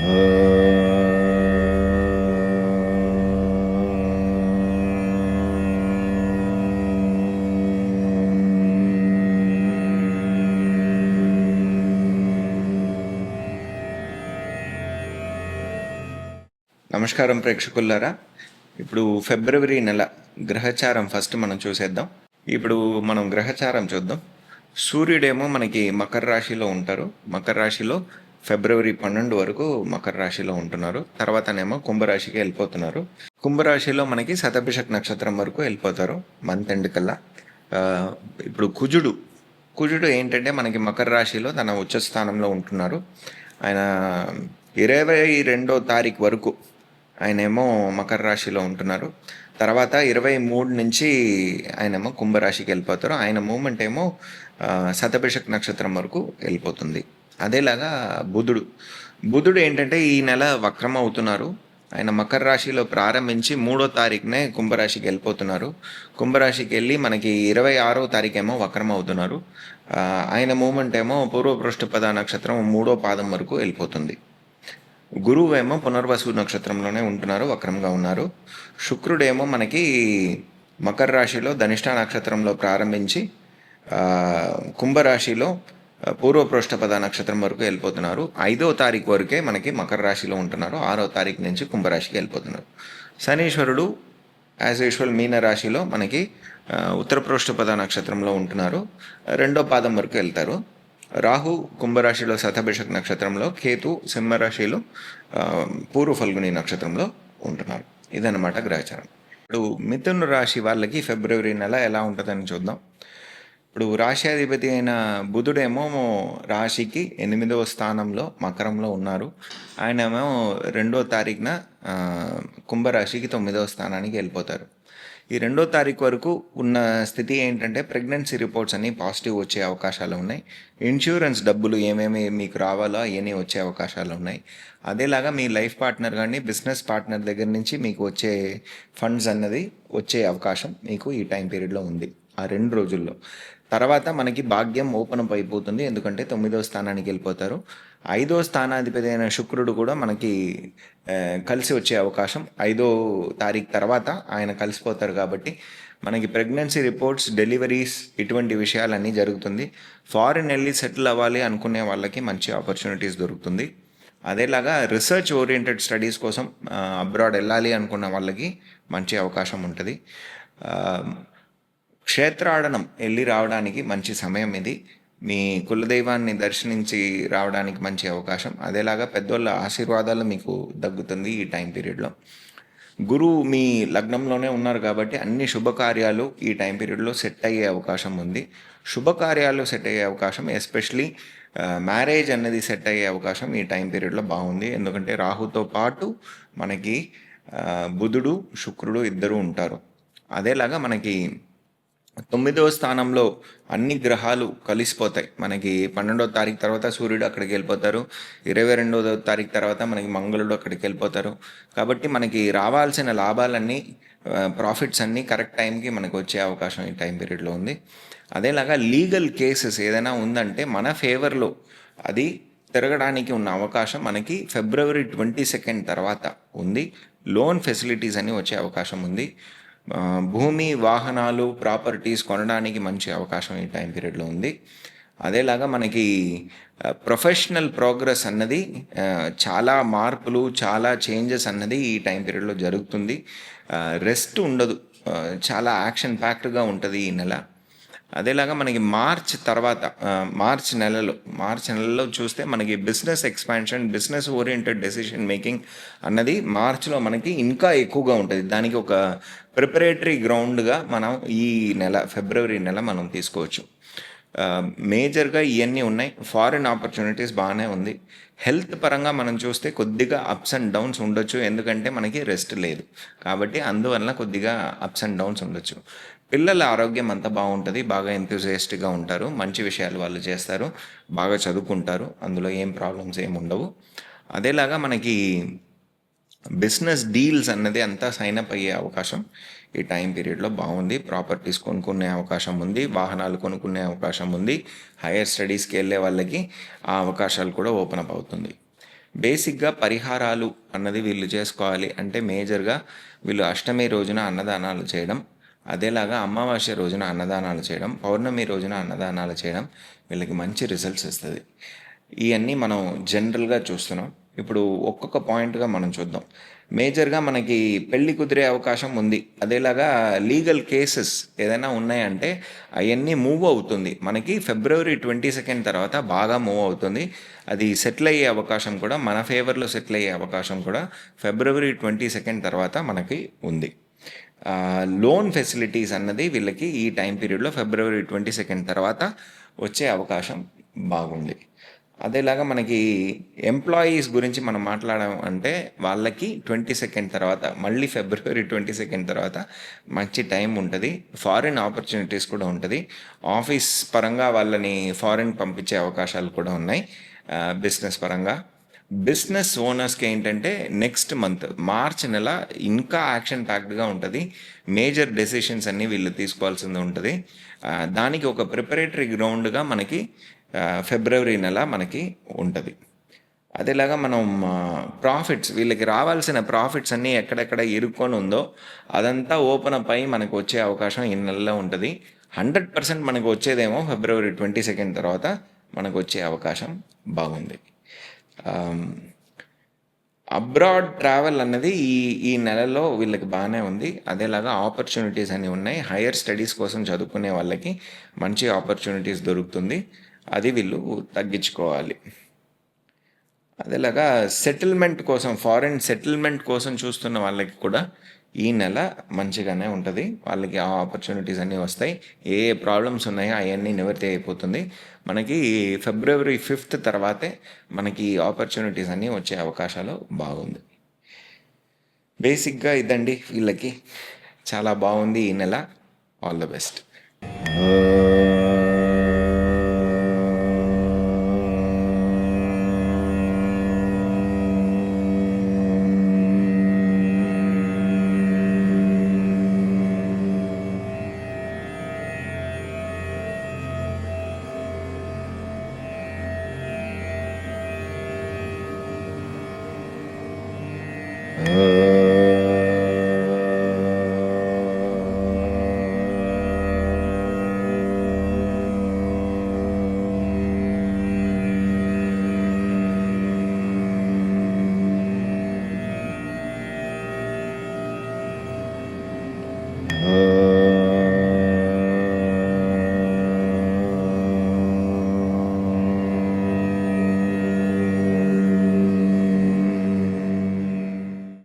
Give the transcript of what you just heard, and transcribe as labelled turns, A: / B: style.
A: నమస్కారం ప్రేక్షకుల్లారా. ఇప్పుడు ఫిబ్రవరి నెల గ్రహచారం ఫస్ట్ మనం చూసేద్దాం. ఇప్పుడు మనం గ్రహచారం చూద్దాం. సూర్యుడేమో మనకి మకర రాశిలో ఉంటారు. మకర రాశిలో ఫిబ్రవరి పన్నెండు వరకు మకర రాశిలో ఉంటున్నారు. తర్వాతనేమో కుంభరాశికి వెళ్ళిపోతున్నారు. కుంభరాశిలో మనకి శతభిషక్ నక్షత్రం వరకు వెళ్ళిపోతారు మంత్ ఎండ్ కల్లా. ఇప్పుడు కుజుడు కుజుడు ఏంటంటే మనకి మకర రాశిలో తన ఉచ్చ స్థానంలో ఉంటున్నారు. ఆయన ఇరవై రెండో తారీఖు వరకు ఆయనేమో మకర రాశిలో ఉంటున్నారు. తర్వాత ఇరవై మూడు నుంచి ఆయనేమో కుంభరాశికి వెళ్ళిపోతారు. ఆయన మూమెంట్ ఏమో శతభిషక్ నక్షత్రం వరకు వెళ్ళిపోతుంది. అదేలాగా బుధుడు. బుధుడు ఏంటంటే ఈ నెల వక్రం అవుతున్నారు. ఆయన మకర రాశిలో ప్రారంభించి మూడో తారీఖునే కుంభరాశికి వెళ్ళిపోతున్నారు. కుంభరాశికి వెళ్ళి మనకి ఇరవై ఆరో తారీఖేమో వక్రం అవుతున్నారు. ఆయన మూమెంట్ ఏమో పూర్వపృష్ఠపద నక్షత్రం మూడో పాదం వరకు వెళ్ళిపోతుంది. గురువు ఏమో పునర్వసు నక్షత్రంలోనే ఉంటున్నారు వక్రంగా ఉన్నారు. శుక్రుడేమో మనకి మకర రాశిలో ధనిష్ట నక్షత్రంలో ప్రారంభించి కుంభరాశిలో ఆ, నక్షత్రం వరకు వెళ్ళిపోతున్నారు. ఐదో తారీఖు వరకే మనకి మకర రాశిలో ఉంటున్నారు. ఆరో తారీఖు నుంచి కుంభరాశికి వెళ్ళిపోతున్నారు. శనీశ్వరుడు యాజ్ యూజువల్ మీన రాశిలో మనకి ఆ, నక్షత్రంలో ఉంటున్నారు. రెండో పాదం వరకు వెళ్తారు. రాహు కుంభరాశిలో శతభిషక్ నక్షత్రంలో కేతు సింహరాశిలో పూర్వ ఫల్గుని నక్షత్రంలో ఉంటున్నారు. ఇదన్నమాట గ్రహచారం. ఇప్పుడు మిథున రాశి వాళ్ళకి ఫిబ్రవరి నెల ఎలా ఉంటుందని చూద్దాం. ఇప్పుడు రాశ్యాధిపతి అయిన బుధుడేమో రాశికి ఎనిమిదవ స్థానంలో మకరంలో ఉన్నారు. ఆయనేమో రెండో తారీఖున కుంభరాశికి తొమ్మిదవ స్థానానికి వెళ్ళిపోతారు. ఈ రెండో తారీఖు వరకు ఉన్న స్థితి ఏంటంటే ప్రెగ్నెన్సీ రిపోర్ట్స్ అన్నీ పాజిటివ్ వచ్చే అవకాశాలు ఉన్నాయి. ఇన్సూరెన్స్ డబ్బులు ఏమేమి మీకు రావాలో అవన్నీ వచ్చే అవకాశాలు ఉన్నాయి. అదేలాగా మీ లైఫ్ పార్ట్నర్ కానీ బిజినెస్ పార్ట్నర్ దగ్గర నుంచి మీకు వచ్చే ఫండ్స్ అన్నది వచ్చే అవకాశం మీకు ఈ టైం పీరియడ్లో ఉంది. ఆ రెండు రోజుల్లో. తర్వాత మనకి భాగ్యం ఓపెన్ అప్ అయిపోతుంది. ఎందుకంటే తొమ్మిదో స్థానానికి వెళ్ళిపోతారు. ఐదో స్థానాధిపతి అయిన శుక్రుడు కూడా మనకి కలిసి వచ్చే అవకాశం. ఐదో తారీఖు తర్వాత ఆయన కలిసిపోతారు కాబట్టి మనకి ప్రెగ్నెన్సీ రిపోర్ట్స్ డెలివరీస్ ఇటువంటి విషయాలన్నీ జరుగుతుంది. ఫారిన్ వెళ్ళి సెటిల్ అవ్వాలి అనుకునే వాళ్ళకి మంచి ఆపర్చునిటీస్ దొరుకుతుంది. అదేలాగా రీసెర్చ్ ఓరియంటెడ్ స్టడీస్ కోసం అబ్రాడ్ వెళ్ళాలి అనుకున్న వాళ్ళకి మంచి అవకాశం ఉంటుంది. క్షేత్రాడనం వెళ్ళి రావడానికి మంచి సమయం ఇది. మీ కులదైవాన్ని దర్శనించి రావడానికి మంచి అవకాశం. అదేలాగా పెద్దోళ్ళ ఆశీర్వాదాలు మీకు దగ్గుతుంది ఈ టైం పీరియడ్లో. గురువు మీ లగ్నంలోనే ఉన్నారు కాబట్టి అన్ని శుభకార్యాలు ఈ టైం పీరియడ్లో సెట్ అయ్యే అవకాశం ఉంది. శుభకార్యాలు సెట్ అయ్యే అవకాశం ఎస్పెషలీ మ్యారేజ్ అనేది సెట్ అయ్యే అవకాశం ఈ టైం పీరియడ్లో బాగుంది. ఎందుకంటే రాహుతో పాటు మనకి బుధుడు శుక్రుడు ఇద్దరు ఉంటారు. అదేలాగా మనకి తొమ్మిదవ స్థానంలో అన్ని గ్రహాలు కలిసిపోతాయి. మనకి పన్నెండవ తారీఖు తర్వాత సూర్యుడు అక్కడికి వెళ్ళిపోతారు. ఇరవై రెండవ తారీఖు తర్వాత మనకి మంగళుడు అక్కడికి వెళ్ళిపోతారు. కాబట్టి మనకి రావాల్సిన లాభాలన్నీ ప్రాఫిట్స్ అన్నీ కరెక్ట్ టైంకి మనకు వచ్చే అవకాశం ఈ టైం పీరియడ్లో ఉంది. అదేలాగా లీగల్ కేసెస్ ఏదైనా ఉందంటే మన ఫేవర్లో అది తిరగడానికి ఉన్న అవకాశం మనకి ఫిబ్రవరి ట్వంటీ సెకండ్ తర్వాత ఉంది. లోన్ ఫెసిలిటీస్ అని వచ్చే అవకాశం ఉంది. భూమి వాహనాలు ప్రాపర్టీస్ కొనడానికి మంచి అవకాశం ఈ టైం పీరియడ్లో ఉంది. అదేలాగా మనకి ప్రొఫెషనల్ ప్రోగ్రెస్ అన్నది చాలా మార్పులు చాలా చేంజెస్ అన్నది ఈ టైం పీరియడ్లో జరుగుతుంది. రెస్ట్ ఉండదు. చాలా యాక్షన్ ప్యాక్డ్గా ఉంటుంది ఈ నెల. అదేలాగా మనకి మార్చ్ తర్వాత మార్చ్ నెలలో మార్చ్ నెలలో చూస్తే మనకి business expansion business oriented decision making అన్నది మార్చ్లో మనకి ఇంకా ఎక్కువగా ఉంటుంది. దానికి ఒక ప్రిపరేటరీ గ్రౌండ్గా మనం ఈ నెల ఫిబ్రవరి నెల మనం తీసుకోవచ్చు. మేజర్గా ఇవన్నీ ఉన్నాయి. ఫారిన్ ఆపర్చునిటీస్ బాగానే ఉంది. హెల్త్ పరంగా మనం చూస్తే కొద్దిగా అప్స్ అండ్ డౌన్స్ ఉండొచ్చు. ఎందుకంటే మనకి రెస్ట్ లేదు. కాబట్టి అందువల్ల కొద్దిగా అప్స్ అండ్ డౌన్స్ ఉండొచ్చు. పిల్లల ఆరోగ్యం అంతా బాగుంటుంది బాగా ఎంతూజియాస్టిక్గా ఉంటారు మంచి విషయాలు వాళ్ళు చేస్తారు బాగా చదువుకుంటారు అందులో ఏం ప్రాబ్లమ్స్ ఏమి ఉండవు. అదేలాగా మనకి బిజినెస్ డీల్స్ అన్నది అంతా సైన్ అప్ అయ్యే అవకాశం ఈ టైం పీరియడ్లో బాగుంది. ప్రాపర్టీస్ కొనుక్కునే అవకాశం ఉంది వాహనాలు కొనుక్కునే అవకాశం ఉంది హైయర్ స్టడీస్కి వెళ్ళే వాళ్ళకి ఆ అవకాశాలు కూడా ఓపెన్ అప్ అవుతుంది. బేసిక్గా పరిహారాలు అన్నది వీళ్ళు చేసుకోవాలి అంటే మేజర్గా వీళ్ళు అష్టమి రోజున అన్నదానాలు చేయడం అదేలాగా అమావాస్య రోజున అన్నదానాలు చేయడం పౌర్ణమి రోజున అన్నదానాలు చేయడం వీళ్ళకి మంచి రిజల్ట్స్ ఇస్తుంది. ఇవన్నీ మనం జనరల్గా చూస్తున్నాం. ఇప్పుడు ఒక్కొక్క పాయింట్గా మనం చూద్దాం. మేజర్గా మనకి పెళ్ళి కుదిరే అవకాశం ఉంది. అదేలాగా లీగల్ కేసెస్ ఏదైనా ఉన్నాయంటే అవన్నీ మూవ్ అవుతుంది. మనకి ఫిబ్రవరి ట్వంటీ సెకండ్ తర్వాత బాగా మూవ్ అవుతుంది. అది సెటిల్ అయ్యే అవకాశం కూడా మన ఫేవర్లో సెటిల్ అయ్యే అవకాశం కూడా ఫిబ్రవరి ట్వంటీ సెకండ్ తర్వాత మనకి ఉంది. లోన్ ఫెసిలిటీస్ అన్నది వీళ్ళకి ఈ టైం పీరియడ్లో ఫిబ్రవరి ట్వంటీ సెకండ్ తర్వాత వచ్చే అవకాశం బాగుంది. అదేలాగా మనకి ఎంప్లాయీస్ గురించి మనం మాట్లాడడం అంటే వాళ్ళకి ట్వంటీ సెకండ్ తర్వాత మళ్ళీ ఫిబ్రవరి ట్వంటీ సెకండ్ తర్వాత మంచి టైం ఉంటుంది. ఫారిన్ ఆపర్చునిటీస్ కూడా ఉంటుంది. ఆఫీస్ పరంగా వాళ్ళని ఫారిన్ పంపించే అవకాశాలు కూడా ఉన్నాయి. బిజినెస్ పరంగా. బిజినెస్ ఓనర్స్కి ఏంటంటే నెక్స్ట్ మంత్ మార్చ్ నెల ఇంకా యాక్షన్ ప్యాక్డ్గా ఉంటుంది. మేజర్ డెసిషన్స్ అన్నీ వీళ్ళు తీసుకోవాల్సింది ఉంటుంది. దానికి ఒక ప్రిపరేటరీ గ్రౌండ్గా మనకి ఫిబ్రవరి నెల మనకి ఉంటుంది. అదేలాగా మనం ప్రాఫిట్స్ వీళ్ళకి రావాల్సిన ప్రాఫిట్స్ అన్నీ ఎక్కడెక్కడ ఇరుక్కొని ఉందో అదంతా ఓపెన్ అప్ అయి మనకు వచ్చే అవకాశం ఈ నెలలో ఉంటుంది. హండ్రెడ్ పర్సెంట్ మనకు వచ్చేదేమో ఫిబ్రవరి ట్వంటీ సెకండ్ తర్వాత మనకు వచ్చే అవకాశం బాగుంది. అబ్రాడ్ ట్రావెల్ అన్నది ఈ ఈ నెలలో వీళ్ళకి బాగానే ఉంది. అదేలాగా ఆపర్చునిటీస్ అన్నీ ఉన్నాయి. హైయర్ స్టడీస్ కోసం చదువుకునే వాళ్ళకి మంచి ఆపర్చునిటీస్ దొరుకుతుంది. అది వీళ్ళు తగ్గించుకోవాలి. అదేలాగా సెటిల్మెంట్ కోసం ఫారెన్ సెటిల్మెంట్ కోసం చూస్తున్న వాళ్ళకి కూడా ఈ నెల మంచిగానే ఉంటుంది. వాళ్ళకి ఆ ఆపర్చునిటీస్ అన్నీ వస్తాయి. ఏ ఏ ప్రాబ్లమ్స్ ఉన్నాయో అవన్నీ నివర్తి అయిపోతుంది. మనకి ఫిబ్రవరి ఫిఫ్త్ తర్వాతే మనకి ఆపర్చునిటీస్ అన్నీ వచ్చే అవకాశాలు బాగుంది. బేసిక్గా ఇదండి వీళ్ళకి. చాలా బాగుంది ఈ నెల. All the best